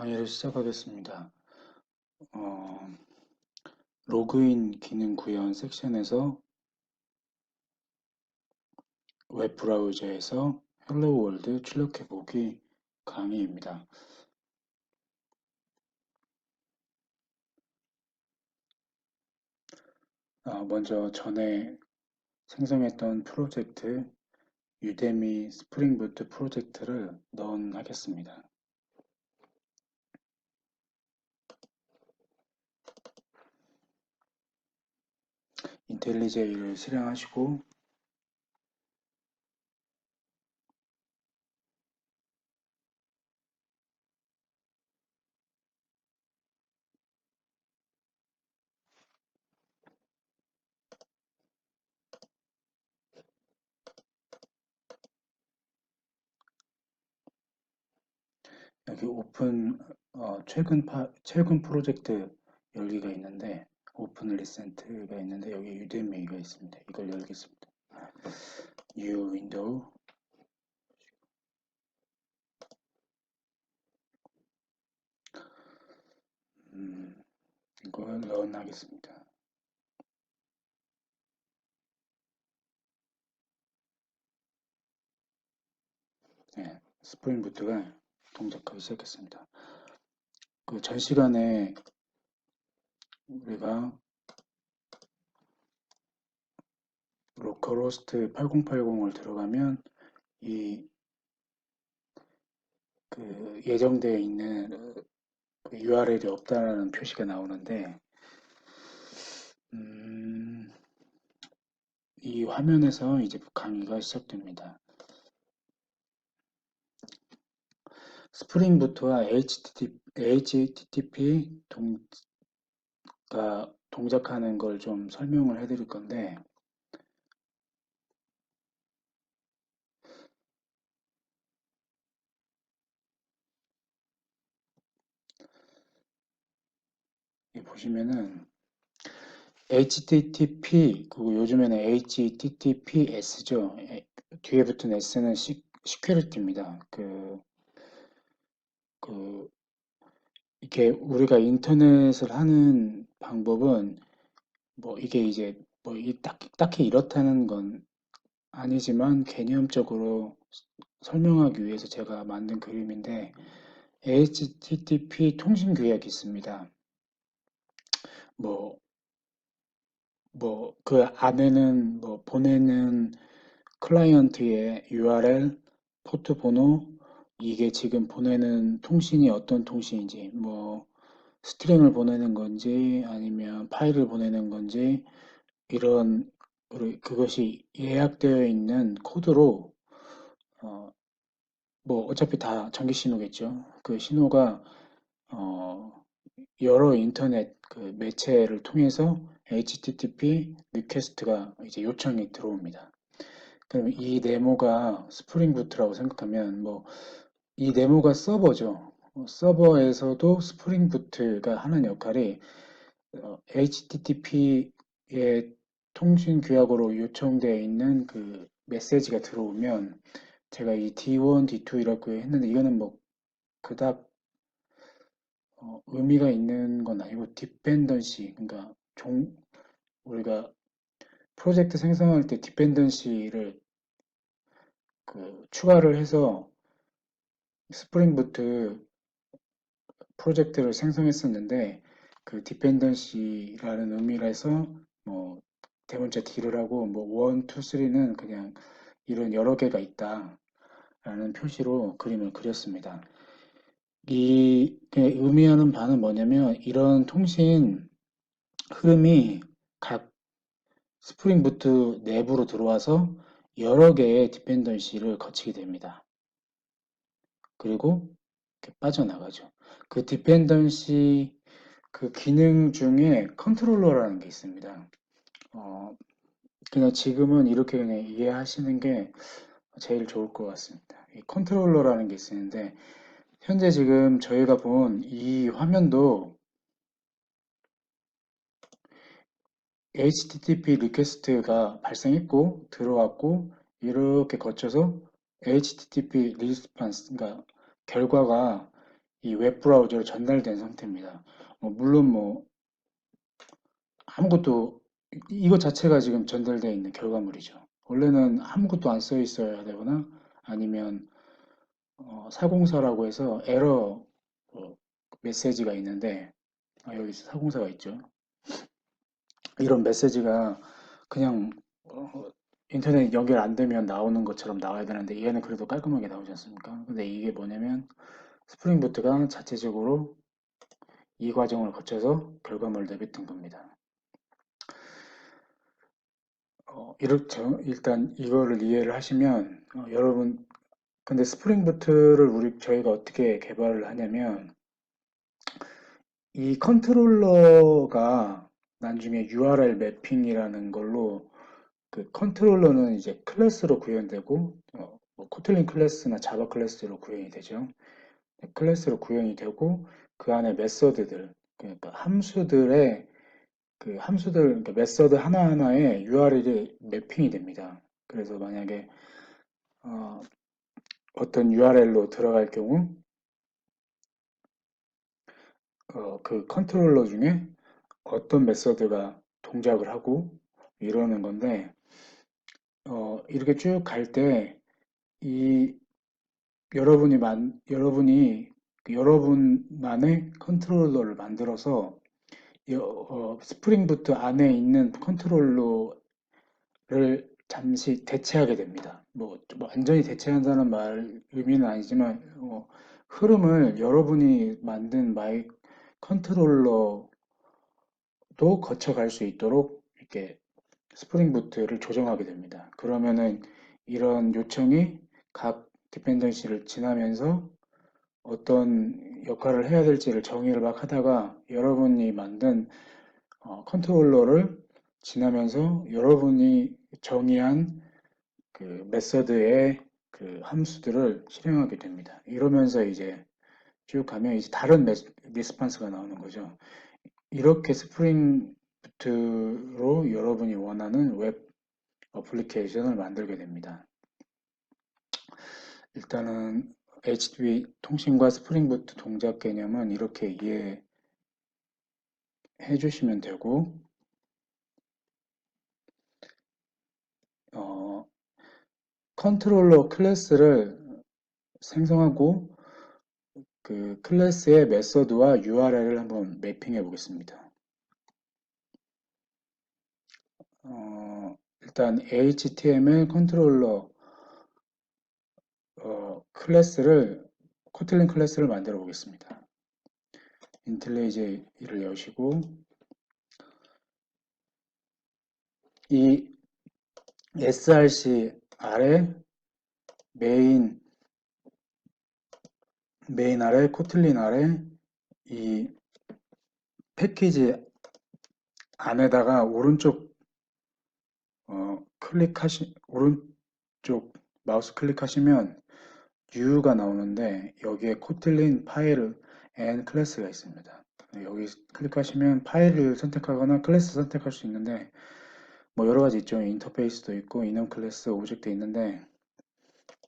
강의를 시작하겠습니다. 어, 로그인 기능 구현 섹션에서 웹 브라우저에서 헬로 월드 출력해보기 강의입니다. 어, 먼저 전에 생성했던 프로젝트 유데미 스프링부트 프로젝트를 넣은하겠습니다. 인텔리제이를 실행하시고 여기 오픈 어, 최근 파, 최근 프로젝트 열기가 있는데 오픈 리센트가 있는데 여기 유데미가 있습니다. 이걸 열겠습니다. New 윈도우 음, 이걸 런 하겠습니다. 네, 스프링 부트가 동작하기 시작했습니다. 그 전 시간에 우리가 로컬호스트 8080을 들어가면 이 그 예정되어 있는 그 URL이 없다는 표시가 나오는데 음, 이 화면에서 이제 강의가 시작됩니다. 스프링부트와 HTTP, HTTP 동, 가 동작하는 걸 좀 설명을 해 드릴 건데 보시면은 HTTP 그리고 요즘에는 HTTPS죠. 뒤에 붙은 S는 시, 시큐리티입니다. 그, 그 이게 우리가 인터넷을 하는 방법은 뭐 이게 이제 뭐 딱, 딱히 이렇다는 건 아니지만 개념적으로 설명하기 위해서 제가 만든 그림인데 HTTP 통신 규약이 있습니다. 뭐, 뭐, 그 안에는 뭐 보내는 클라이언트의 URL, 포트 번호, 이게 지금 보내는 통신이 어떤 통신인지, 뭐, 스트링을 보내는 건지, 아니면 파일을 보내는 건지, 이런, 그것이 예약되어 있는 코드로, 어, 뭐, 어차피 다 전기 신호겠죠. 그 신호가, 어, 여러 인터넷 그 매체를 통해서 HTTP 리퀘스트가 이제 요청이 들어옵니다. 그럼 이 네모가 스프링 부트라고 생각하면 뭐 이 네모가 서버죠. 어, 서버에서도 스프링 부트가 하는 역할이 어, HTTP의 통신 규약으로 요청되어 있는 그 메시지가 들어오면 제가 이 D1, D2 이라고 했는데 이거는 뭐 그닥 어, 의미가 있는 건 아니고 디펜던시 그러니까 종 우리가 프로젝트 생성할 때 디펜던시를 그 추가를 해서 스프링 부트 프로젝트를 생성했었는데 그 디펜던시라는 의미라서 뭐 대문자 D를 하고 뭐 1, 2, 3는 그냥 이런 여러 개가 있다 라는 표시로 그림을 그렸습니다. 이 의미하는 바는 뭐냐면 이런 통신 흐름이 각 스프링 부트 내부로 들어와서 여러 개의 디펜던시를 거치게 됩니다. 그리고 빠져나가죠. 그 디펜던시 그 기능 중에 컨트롤러라는 게 있습니다. 어, 그냥 지금은 이렇게 그냥 이해하시는 게 제일 좋을 것 같습니다. 이 컨트롤러라는 게 있는데 현재 지금 저희가 본 이 화면도 HTTP 리퀘스트가 발생했고 들어왔고 이렇게 거쳐서 HTTP 리스판스 그러니까 결과가 이 웹브라우저로 전달된 상태입니다. 뭐 물론 뭐 아무것도 이것 자체가 지금 전달되어 있는 결과물이죠. 원래는 아무것도 안 써 있어야 되거나 아니면 어, 404라고 해서 에러 어, 메시지가 있는데 아, 여기 404가 있죠. 이런 메시지가 그냥 어, 인터넷 연결 안 되면 나오는 것처럼 나와야 되는데 얘는 그래도 깔끔하게 나오지 않습니까? 근데 이게 뭐냐면 스프링 부트가 자체적으로 이 과정을 거쳐서 결과물을 내뱉은 겁니다. 어, 이렇게 일단 이거를 이해를 하시면 어, 여러분 근데 스프링 부트를 우리 저희가 어떻게 개발을 하냐면 이 컨트롤러가 나중에 URL 매핑이라는 걸로 그 컨트롤러는 이제 클래스로 구현되고 어, 뭐 코틀린 클래스나 자바 클래스로 구현이 되죠. 클래스로 구현이 되고 그 안에 메서드들 그러니까 함수들의 그 함수들 그러니까 메서드 하나하나에 URL이 매핑이 됩니다. 그래서 만약에 어, 어떤 URL로 들어갈 경우 어, 그 컨트롤러 중에 어떤 메서드가 동작을 하고 이러는 건데 어, 이렇게 쭉 갈 때 이 여러분이 만 여러분이 그 여러분만의 컨트롤러를 만들어서 여- 어, 스프링 부트 안에 있는 컨트롤러를 잠시 대체하게 됩니다. 뭐, 뭐 완전히 대체한다는 말 의미는 아니지만 어, 흐름을 여러분이 만든 마이 컨트롤러도 거쳐갈 수 있도록 이렇게 스프링 부트를 조정하게 됩니다. 그러면은 이런 요청이 각 디펜던시를 지나면서 어떤 역할을 해야 될지를 정의를 막 하다가 여러분이 만든 어, 컨트롤러를 지나면서 여러분이 정의한 그 메서드의 그 함수들을 실행하게 됩니다. 이러면서 이제 쭉 가면 이제 다른 메, 리스판스가 나오는 거죠. 이렇게 스프링 로 여러분이 원하는 웹 어플리케이션을 만들게 됩니다. 일단은 HTTP 통신과 스프링 부트 동작 개념은 이렇게 이해해 주시면 되고 어, 컨트롤러 클래스를 생성하고 그 클래스의 메서드와 URL을 한번 매핑해 보겠습니다. 어, 일단 HTML 컨트롤러 어, 클래스를 코틀린 클래스를 만들어 보겠습니다. 인텔리제이를 여시고 이 src 아래 메인 메인 아래 코틀린 아래 이 패키지 안에다가 오른쪽 어, 클릭하시 오른쪽 마우스 클릭하시면 U가 나오는데 여기에 코틀린 파일 and 클래스가 있습니다. 여기 클릭하시면 파일을 선택하거나 클래스 선택할 수 있는데 뭐 여러 가지 있죠. 인터페이스도 있고 이넘 클래스 오브젝트 있는데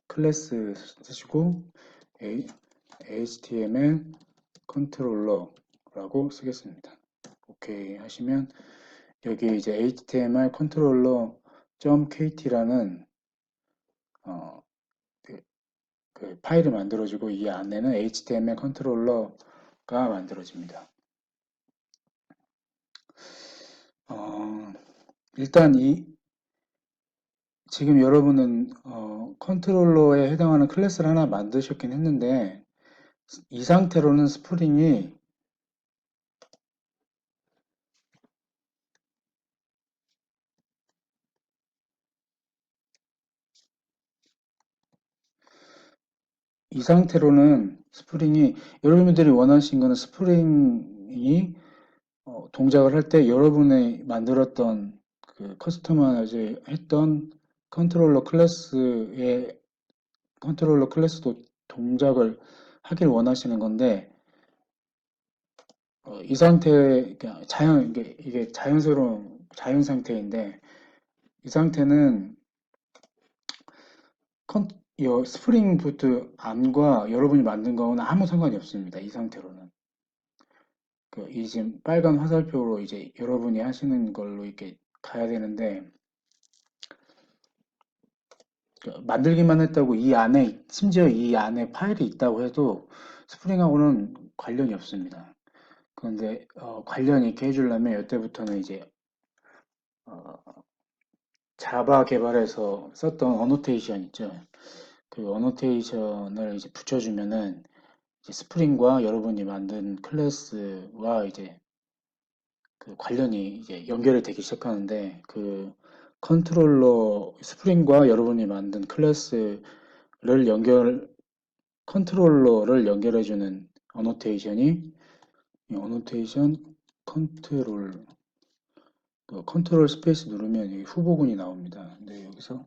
클래스 쓰시고 HTML 컨트롤러라고 쓰겠습니다. 오케이 하시면 여기 이제 HTML 컨트롤러 .kt라는 어, 그, 그 파일이 만들어지고 이 안에는 HTML 컨트롤러가 만들어집니다. 어, 일단 이 지금 여러분은 어, 컨트롤러에 해당하는 클래스를 하나 만드셨긴 했는데 이 상태로는 스프링이 이 상태로는 스프링이 여러분들이 원하신 거는 스프링이 어, 동작을 할 때 여러분이 만들었던 그 커스터마이즈 했던 컨트롤러 클래스의 컨트롤러 클래스도 동작을 하길 원하시는 건데 어, 이 상태 자연 이게, 이게 자연스러운 자연 상태인데 이 상태는 컨, 이 스프링 부트 암과 여러분이 만든 거는 아무 상관이 없습니다. 이 상태로는. 그, 이 지금 빨간 화살표로 이제 여러분이 하시는 걸로 이렇게 가야 되는데, 그 만들기만 했다고 이 안에, 심지어 이 안에 파일이 있다고 해도 스프링하고는 관련이 없습니다. 그런데, 어, 관련 있게 해주려면 이때부터는 이제, 어, 자바 개발해서 썼던 어노테이션 있죠. 그 어노테이션을 이제 붙여주면은 이제 스프링과 여러분이 만든 클래스와 이제 그 관련이 이제 연결이 되기 시작하는데 그 컨트롤러 스프링과 여러분이 만든 클래스를 연결 컨트롤러를 연결해주는 어노테이션이 이 어노테이션 컨트롤 그 컨트롤 스페이스 누르면 이 후보군이 나옵니다. 근데 여기서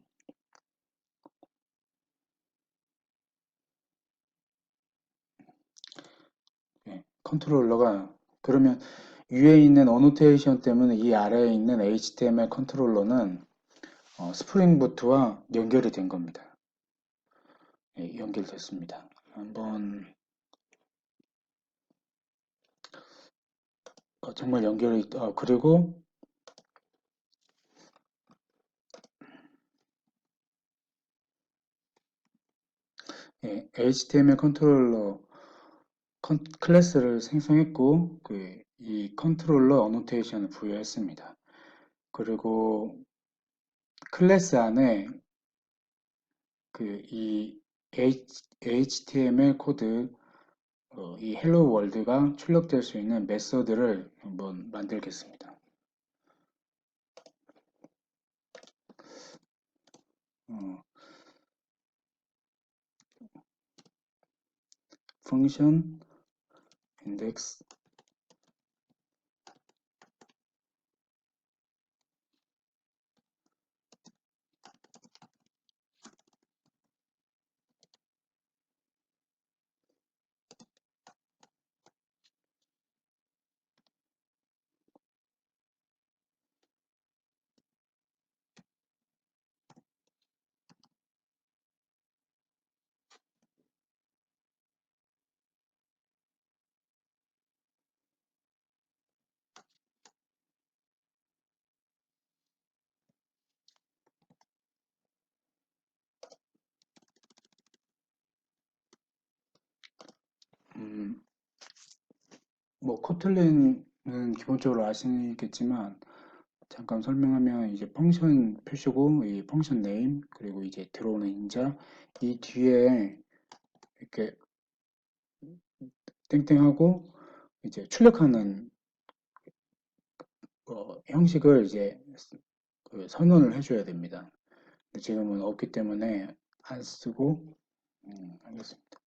예, 컨트롤러가 그러면 위에 있는 어노테이션 때문에 이 아래에 있는 HTML 컨트롤러는 어, 스프링 부트와 연결이 된 겁니다. 예, 연결됐습니다. 한번 어, 정말 연결이 어, 그리고 예, HTML 컨트롤러 컨, 클래스를 생성했고 그, 이 컨트롤러 어노테이션을 부여했습니다. 그리고 클래스 안에 그 이 HTML 코드 어, 이 헬로 월드가 출력될 수 있는 메서드를 한번 만들겠습니다. 어, 펑션 index 음, 뭐 코틀린은 기본적으로 아시겠지만 잠깐 설명하면 이제 펑션 표시고 이 펑션 네임 그리고 이제 들어오는 인자 이 뒤에 이렇게 땡땡하고 이제 출력하는 어, 형식을 이제 그 선언을 해줘야 됩니다. 지금은 없기 때문에 안 쓰고 음, 하겠습니다.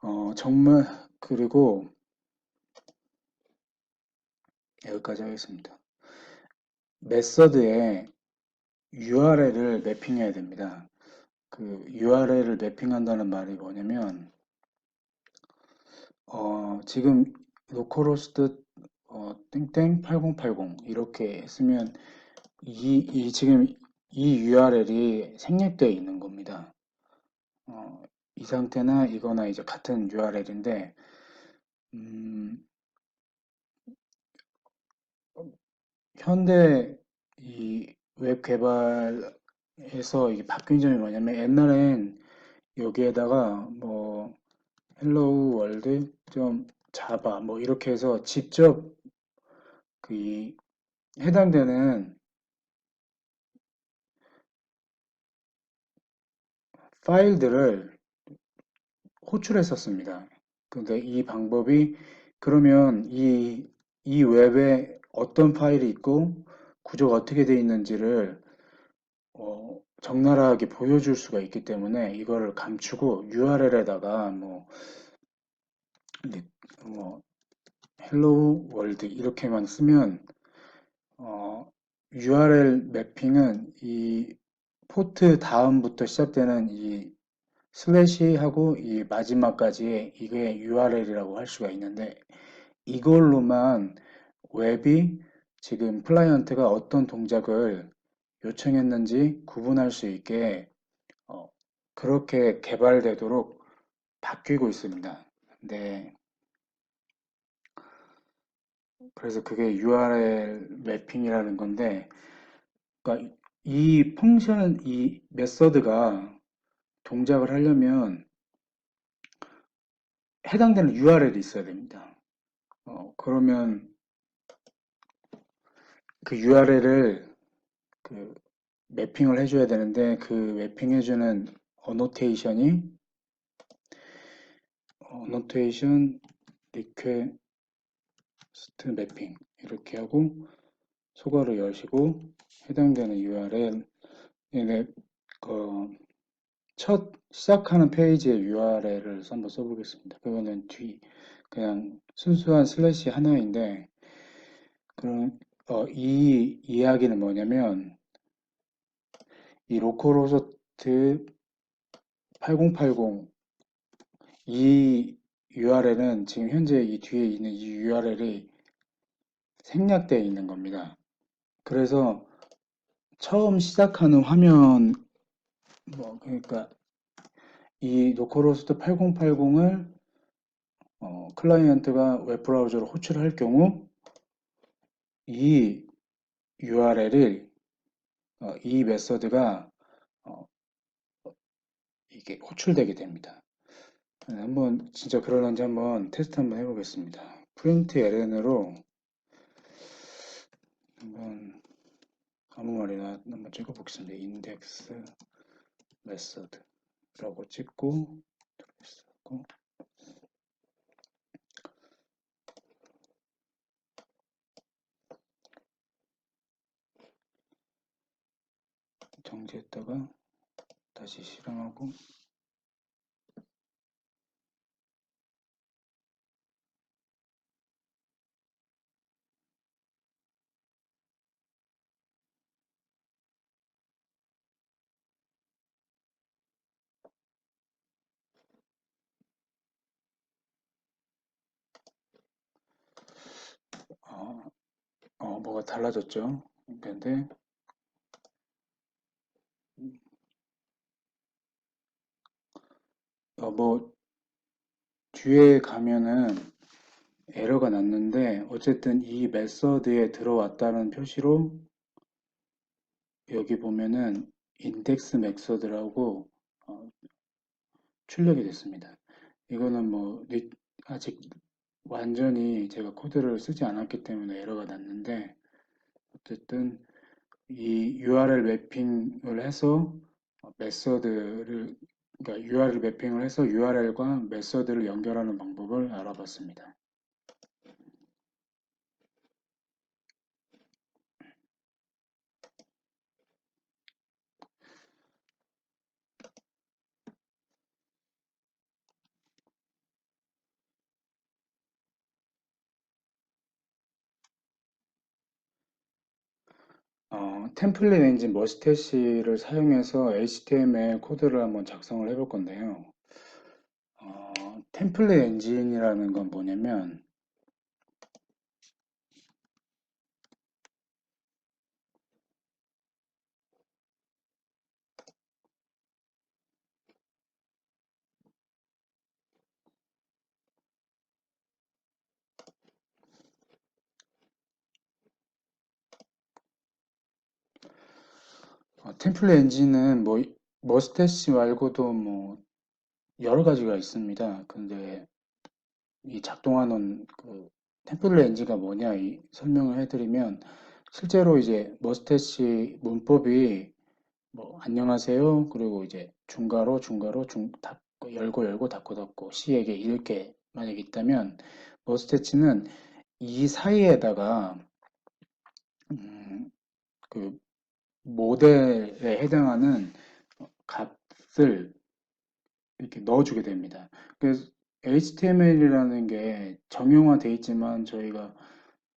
어, 정말 그리고 여기까지 하겠습니다. 메서드에 URL을 매핑해야 됩니다. 그 URL을 매핑한다는 말이 뭐냐면 어, 지금 로컬호스트 어, 땡땡 8080 이렇게 했으면 이, 이 지금 이 URL이 생략되어 있는 겁니다. 어, 이 상태나 이거나 이제 같은 URL인데 음, 현대 이 웹 개발에서 이게 바뀐 점이 뭐냐면 옛날엔 여기에다가 뭐 hello world 좀 자바 뭐 이렇게 해서 직접 그 해당되는 파일들을 호출했었습니다. 근데 이 방법이 그러면 이, 이 웹에 어떤 파일이 있고 구조가 어떻게 되어 있는지를 어, 적나라하게 보여줄 수가 있기 때문에 이거를 감추고 URL에다가 뭐, 뭐 hello world 이렇게만 쓰면 어, URL 매핑은 이 포트 다음부터 시작되는 이 슬래시하고 이 마지막까지 이게 URL이라고 할 수가 있는데 이걸로만 웹이 지금 클라이언트가 어떤 동작을 요청했는지 구분할 수 있게 어, 그렇게 개발되도록 바뀌고 있습니다. 네. 그래서 그게 URL 매핑이라는 건데, 그러니까 이 펑션, 이 메서드가 동작을 하려면 해당되는 URL이 있어야 됩니다. 어, 그러면 그 URL을 그 매핑을 해줘야 되는데 그 매핑 해주는 어노테이션이 어노테이션 리퀘스트 매핑 이렇게 하고 소괄호 여시고 해당되는 URL 그 첫 시작하는 페이지의 URL을 한번 써보겠습니다. 그거는 뒤 그냥 순수한 슬래시 하나인데 그럼 어, 이 이야기는 뭐냐면 이 로컬호스트 8080 이 URL은 지금 현재 이 뒤에 있는 이 URL이 생략되어 있는 겁니다. 그래서 처음 시작하는 화면 뭐 그러니까 이 로컬호스트 8080을 어, 클라이언트가 웹브라우저로 호출할 경우 이 URL을 어, 이 메서드가 어, 이게 호출되게 됩니다. 네, 한번 진짜 그러는지 한번 테스트 한번 해보겠습니다. 프린트 ln으로 한번 아무 말이나 한번 찍어보겠습니다. 인덱스 메서드라고 찍고 들어있고. 정지했다가 다시 실행하고 어, 어, 뭐가 달라졌죠? 근데 어, 뭐 뒤에 가면은 에러가 났는데 어쨌든 이 메서드에 들어왔다는 표시로 여기 보면은 인덱스 메서드라고 어, 출력이 됐습니다. 이거는 뭐 아직 완전히 제가 코드를 쓰지 않았기 때문에 에러가 났는데 어쨌든 이 URL 매핑을 해서 메서드를 그러니까 URL 매핑을 해서 URL과 메서드를 연결하는 방법을 알아봤습니다. 어, 템플릿 엔진 머스테시를 사용해서 HTML 코드를 한번 작성을 해볼 건데요. 어, 템플릿 엔진이라는 건 뭐냐면 템플릿 엔진은 뭐 머스테시 말고도 뭐 여러 가지가 있습니다. 근데 이 작동하는 그 템플릿 엔진가 뭐냐 이 설명을 해드리면 실제로 이제 머스테시 문법이 뭐 안녕하세요 그리고 이제 중괄호 중괄호 중 닫고 열고 열고 닫고 닫고 C에게 이렇게 만약에 있다면 머스테치는 이 사이에다가 음, 그 모델에 해당하는 값을 이렇게 넣어주게 됩니다. 그래서 HTML이라는 게 정형화되어 있지만 저희가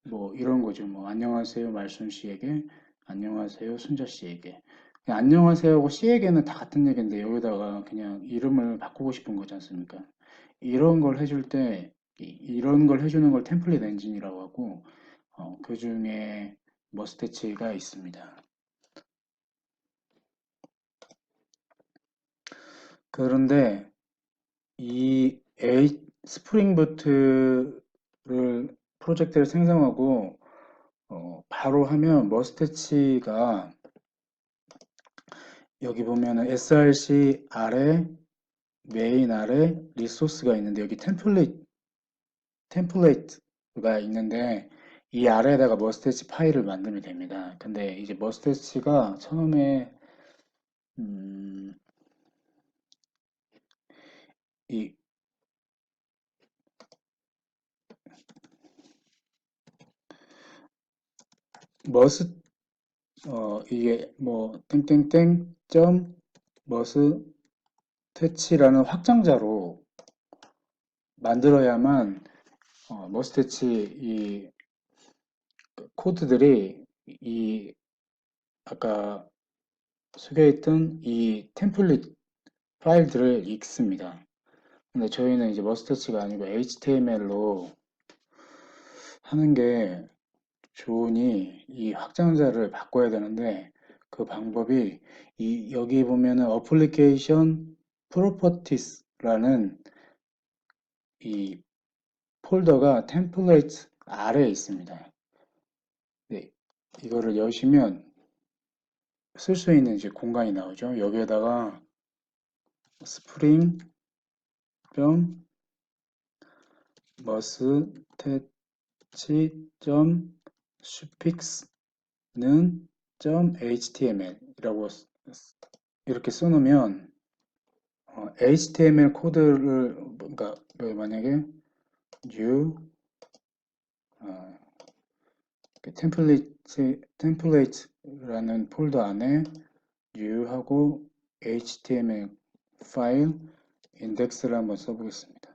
뭐 이런 거죠. 뭐 안녕하세요 말순 씨에게 안녕하세요 순자 씨에게 안녕하세요하고 씨에게는 다 같은 얘기인데 여기다가 그냥 이름을 바꾸고 싶은 거지 않습니까? 이런 걸 해줄 때 이런 걸 해주는 걸 템플릿 엔진이라고 하고 어, 그 중에 머스테치가 있습니다. 그런데 이 A 스프링 부트를 프로젝트를 생성하고 어, 바로 하면 머스테치가 여기 보면은 src 아래 메인 아래 리소스가 있는데 여기 템플릿 템플릿가 있는데 이 아래에다가 머스테치 파일을 만들면 됩니다. 근데 이제 머스테치가 처음에 음, 이 머스 어 이게 뭐 땡땡땡 점 머스 테치라는 확장자로 만들어야만 어, 머스테치 이 코드들이 이 아까 소개했던 이 템플릿 파일들을 읽습니다. 근데 저희는 이제 머스테치가 아니고 HTML로 하는 게 좋으니 이 확장자를 바꿔야 되는데 그 방법이 이 여기 보면은 어플리케이션 프로퍼티스라는 이 폴더가 템플레이트 아래에 있습니다. 네, 이거를 여시면 쓸 수 있는 이제 공간이 나오죠. 여기에다가 스프링 점 머스테치 점 suffix는 .html이라고 이렇게 써놓으면 어, HTML 코드를 그러니까 만약에 new 어, 템플릿 템플릿라는 폴더 안에 new 하고 HTML 파일 인덱스를 한번 써보겠습니다.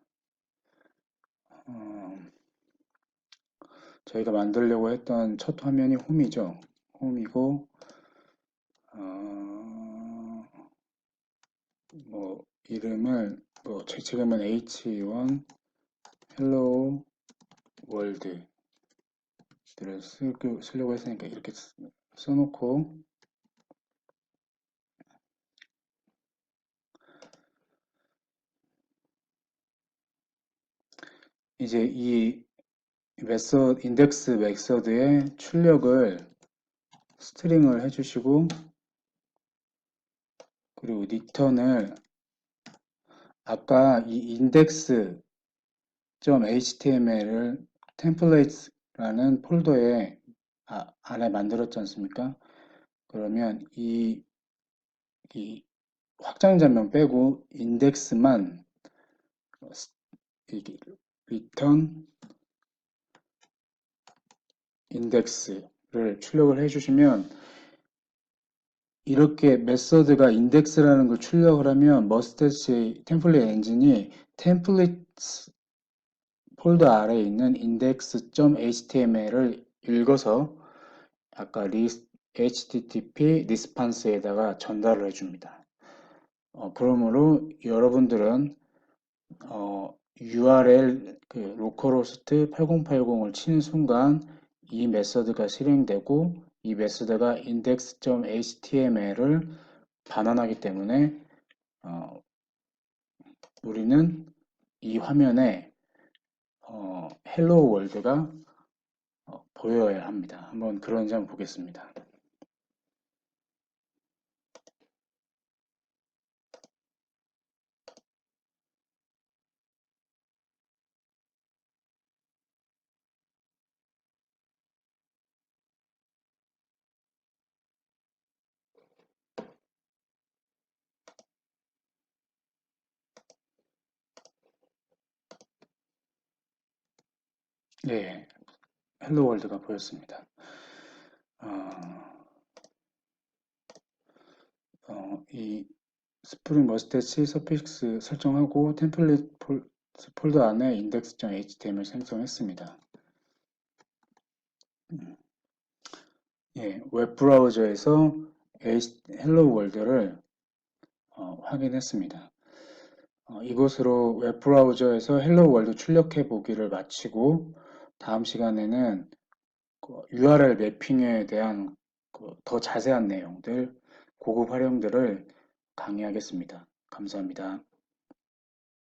어, 저희가 만들려고 했던 첫 화면이 홈이죠. 홈이고 어, 뭐 이름을 뭐 지금은 H1 Hello World를 쓰려고 했으니까 이렇게 써놓고 이제 이 메서 인덱스 메서드의 출력을 스트링을 해주시고 그리고 리턴을 아까 이 index html을 템플레이트라는 폴더에 아, 안에 만들었지 않습니까? 그러면 이, 이 확장자면 빼고 인덱스만 리턴 인덱스를 출력을 해주시면 이렇게 메서드가 인덱스라는 걸 출력을 하면 머스테치 템플릿 엔진이 템플릿 폴더 아래에 있는 index.html을 읽어서 아까 http 리스판스에다가 전달을 해줍니다. 어, 그러므로 여러분들은 어, URL 그 로컬호스트 8080을 치는 순간 이 메서드가 실행되고 이 메서드가 index.html을 반환하기 때문에 어, 우리는 이 화면에 어, 헬로 월드가 어, 보여야 합니다. 한번 그런 점 보겠습니다. 네, 헬로 월드가 보였습니다. 어, 어, 이 스프링 머스테치 서픽스 설정하고 템플릿 폴, 폴더 안에 index.html 생성했습니다. 음. 예, 웹 브라우저에서 헬로 월드를 어, 확인했습니다. 어, 이곳으로 웹 브라우저에서 헬로 월드 출력해 보기를 마치고 다음 시간에는 그 URL 매핑에 대한 그 더 자세한 내용들, 고급 활용들을 강의하겠습니다. 감사합니다.